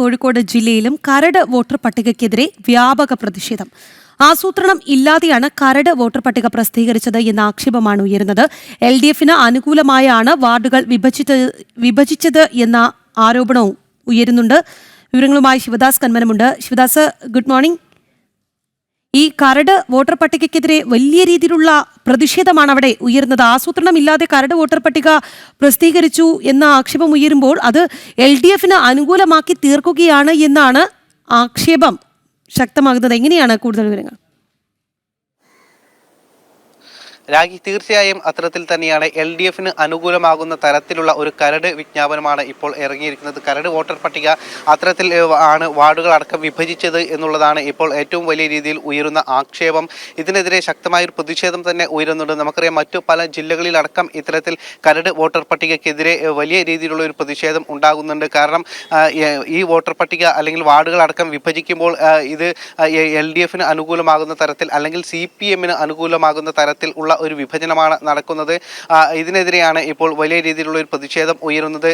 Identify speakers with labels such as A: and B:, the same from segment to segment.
A: കോഴിക്കോട് ജില്ലയിലും കരട് വോട്ടർ പട്ടികയ്ക്കെതിരെ വ്യാപക പ്രതിഷേധം. ആസൂത്രണം ഇല്ലാതെയാണ് കരട് വോട്ടർ പട്ടിക പ്രസിദ്ധീകരിച്ചത് എന്ന ആക്ഷേപമാണ് ഉയരുന്നത്. എൽ ഡി എഫിന് അനുകൂലമായാണ് വാർഡുകൾ വിഭജിച്ചത് വിഭജിച്ചത് എന്ന ആരോപണവും ഉയരുന്നുണ്ട്. വിവരങ്ങളുമായി ശിവദാസ് കന്മനമുണ്ട്. Shivadas good morning. കരട് വോട്ടർ പട്ടികയ്ക്കെതിരെ വലിയ രീതിയിലുള്ള പ്രതിഷേധമാണ് അവിടെ ഉയർന്നത് ആസൂത്രണം ഇല്ലാതെ കരട് വോട്ടർ പട്ടിക പ്രസിദ്ധീകരിച്ചു എന്ന ആക്ഷേപം ഉയരുമ്പോൾ അത് എൽ ഡി എഫിന് അനുകൂലമാക്കി തീർക്കുകയാണ് എന്നാണ് ആക്ഷേപം ശക്തമാകുന്നത്. എങ്ങനെയാണ് കൂടുതൽ വിവരങ്ങൾ?
B: രാഗി തീർച്ചയായും അത്തരത്തിൽ തന്നെയാണ്. എൽ ഡി എഫിന് അനുകൂലമാകുന്ന തരത്തിലുള്ള ഒരു കരട് വിജ്ഞാപനമാണ് ഇപ്പോൾ ഇറങ്ങിയിരിക്കുന്നത്. കരട് വോട്ടർ പട്ടിക അത്തരത്തിൽ ആണ് വാർഡുകൾ അടക്കം വിഭജിച്ചത് എന്നുള്ളതാണ് ഇപ്പോൾ ഏറ്റവും വലിയ രീതിയിൽ ഉയരുന്ന ആക്ഷേപം. ഇതിനെതിരെ ശക്തമായ ഒരു പ്രതിഷേധം തന്നെ ഉയരുന്നുണ്ട്. നമുക്കറിയാം മറ്റു പല ജില്ലകളിലടക്കം ഇത്തരത്തിൽ കരട് വോട്ടർ പട്ടികയ്ക്കെതിരെ വലിയ രീതിയിലുള്ള ഒരു പ്രതിഷേധം ഉണ്ടാകുന്നുണ്ട്. കാരണം ഈ വോട്ടർ പട്ടിക അല്ലെങ്കിൽ വാർഡുകൾ അടക്കം വിഭജിക്കുമ്പോൾ ഇത് എൽ ഡി എഫിന് അനുകൂലമാകുന്ന തരത്തിൽ അല്ലെങ്കിൽ സി പി എമ്മിന് അനുകൂലമാകുന്ന തരത്തിൽ ഉള്ള ഒരു വിഭജനമാണ് നടക്കുന്നത്. ഇതിനെതിരെയാണ് ഇപ്പോൾ വലിയ രീതിയിലുള്ള ഒരു പ്രതിഷേധം ഉയരുന്നത്.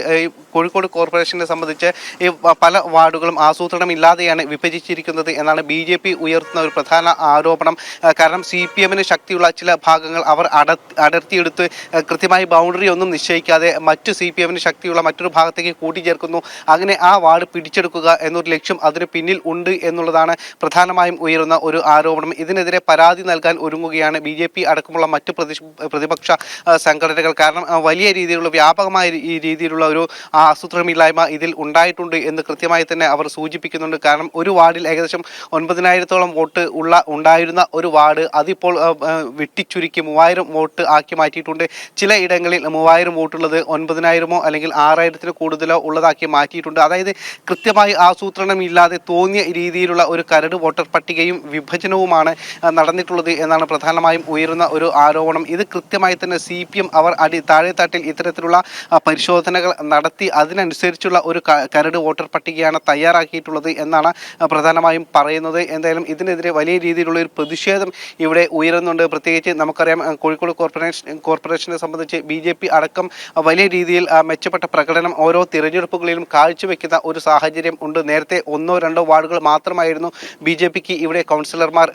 B: കോഴിക്കോട് കോർപ്പറേഷനെ സംബന്ധിച്ച് ഈ പല വാർഡുകളും ആസൂത്രണം ഇല്ലാതെയാണ് വിഭജിച്ചിരിക്കുന്നത് എന്നാണ് ബി ജെ പി ഉയർത്തുന്ന ഒരു പ്രധാന ആരോപണം. കാരണം സി പി എമ്മിന് ശക്തിയുള്ള ചില ഭാഗങ്ങൾ അവർ അട അടർത്തിയെടുത്ത് കൃത്യമായി ബൗണ്ടറി ഒന്നും നിശ്ചയിക്കാതെ മറ്റു സി പി എമ്മിന് ശക്തിയുള്ള മറ്റൊരു ഭാഗത്തേക്ക് കൂട്ടിച്ചേർക്കുന്നു. അങ്ങനെ ആ വാർഡ് പിടിച്ചെടുക്കുക എന്നൊരു ലക്ഷ്യം അതിന് പിന്നിൽ ഉണ്ട് എന്നുള്ളതാണ് പ്രധാനമായും ഉയരുന്ന ഒരു ആരോപണം. ഇതിനെതിരെ പരാതി നൽകാൻ ഒരുങ്ങുകയാണ് ബി അടക്കമുള്ള മറ്റു പ്രതിപക്ഷ സംഘടനകൾ. കാരണം വലിയ രീതിയിലുള്ള വ്യാപകമായ രീതിയിലുള്ള ഒരു ആസൂത്രണമില്ലായ്മ ഇതിൽ ഉണ്ടായിട്ടുണ്ട് എന്ന് കൃത്യമായി തന്നെ അവർ സൂചിപ്പിക്കുന്നുണ്ട്. കാരണം ഒരു വാർഡിൽ ഏകദേശം ഒൻപതിനായിരത്തോളം വോട്ട് ഉള്ള ഉണ്ടായിരുന്ന ഒരു വാർഡ് അതിപ്പോൾ വെട്ടിച്ചുരുക്കി മൂവായിരം വോട്ട് ആക്കി മാറ്റിയിട്ടുണ്ട്. ചില ഇടങ്ങളിൽ മൂവായിരം വോട്ടുള്ളത് ഒൻപതിനായിരമോ അല്ലെങ്കിൽ ആറായിരത്തിന് കൂടുതലോ ഉള്ളതാക്കി മാറ്റിയിട്ടുണ്ട്. അതായത് കൃത്യമായി ആസൂത്രണം ഇല്ലാതെ തോന്നിയ രീതിയിലുള്ള ഒരു കരട് വോട്ടർ പട്ടികയും വിഭജനവുമാണ് നടന്നിട്ടുള്ളത് എന്നാണ് പ്രധാനമായും ഉയരുന്ന ഒരു ആരോപണം. ഇത് കൃത്യമായി തന്നെ സി പി എം അവർ അടി താഴെത്തട്ടിൽ ഇത്തരത്തിലുള്ള പരിശോധനകൾ നടത്തി അതിനനുസരിച്ചുള്ള ഒരു കരട് വോട്ടർ പട്ടികയാണ് തയ്യാറാക്കിയിട്ടുള്ളത് എന്നാണ് പ്രധാനമായും പറയുന്നത്. എന്തായാലും ഇതിനെതിരെ വലിയ രീതിയിലുള്ള ഒരു പ്രതിഷേധം ഇവിടെ ഉയരുന്നുണ്ട്. പ്രത്യേകിച്ച് നമുക്കറിയാം കോഴിക്കോട് കോർപ്പറേഷൻ കോർപ്പറേഷനെ സംബന്ധിച്ച് ബി ജെ പി അടക്കം വലിയ രീതിയിൽ മെച്ചപ്പെട്ട പ്രകടനം ഓരോ തിരഞ്ഞെടുപ്പുകളിലും കാഴ്ചവെക്കുന്ന ഒരു സാഹചര്യം ഉണ്ട്. നേരത്തെ ഒന്നോ രണ്ടോ വാർഡുകൾ മാത്രമായിരുന്നു ബി ജെ പിക്ക് ഇവിടെ കൗൺസിലർമാർ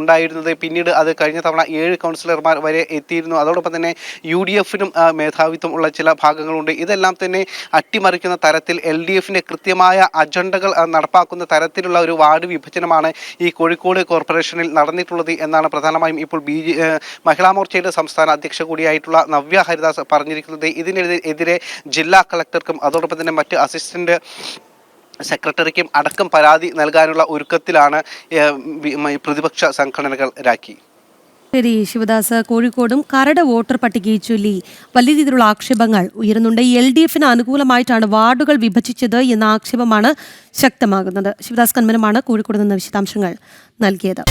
B: ഉണ്ടായിരുന്നത്. പിന്നീട് അത് കഴിഞ്ഞ തവണ ഏഴ് കൗൺസിലർമാർ വരെ എത്തിയിരുന്നു. അതോടൊപ്പം തന്നെ യു ഡി എഫിനും മേധാവിത്വം ഉള്ള ചില ഭാഗങ്ങളുണ്ട്. ഇതെല്ലാം തന്നെ അട്ടിമറിക്കുന്ന തരത്തിൽ എൽ ഡി എഫിന്റെ കൃത്യമായ അജണ്ടകൾ നടപ്പാക്കുന്ന തരത്തിലുള്ള ഒരു വാർഡ് വിഭജനമാണ് ഈ കോഴിക്കോട് കോർപ്പറേഷനിൽ നടന്നിട്ടുള്ളത് എന്നാണ് പ്രധാനമായും ഇപ്പോൾ ബി മഹിളാ മോർച്ചയുടെ സംസ്ഥാന അധ്യക്ഷ കൂടിയായിട്ടുള്ള നവ്യ ഹരിദാസ് പറഞ്ഞിരിക്കുന്നത്. ഇതിനെതിരെ ജില്ലാ കളക്ടർക്കും അതോടൊപ്പം തന്നെ മറ്റ് അസിസ്റ്റന്റ് സെക്രട്ടറിക്കും അടക്കം പരാതി നൽകാനുള്ള ഒരുക്കത്തിലാണ് പ്രതിപക്ഷ സംഘടനകൾ രാഖി
A: ശരി ശിവദാസ് കോഴിക്കോടും കരട് വോട്ടർ പട്ടികയെ ചൊല്ലി. വലിയ രീതിയിലുള്ള ആക്ഷേപങ്ങൾ ഉയരുന്നുണ്ട്. എൽ ഡി എഫിന് അനുകൂലമായിട്ടാണ് വാർഡുകൾ വിഭജിച്ചത് എന്ന ആക്ഷേപമാണ് ശക്തമാകുന്നത്. ശിവദാസ് കന്മനമാണ് കോഴിക്കോട് നിന്ന് വിശദാംശങ്ങൾ നൽകിയത്.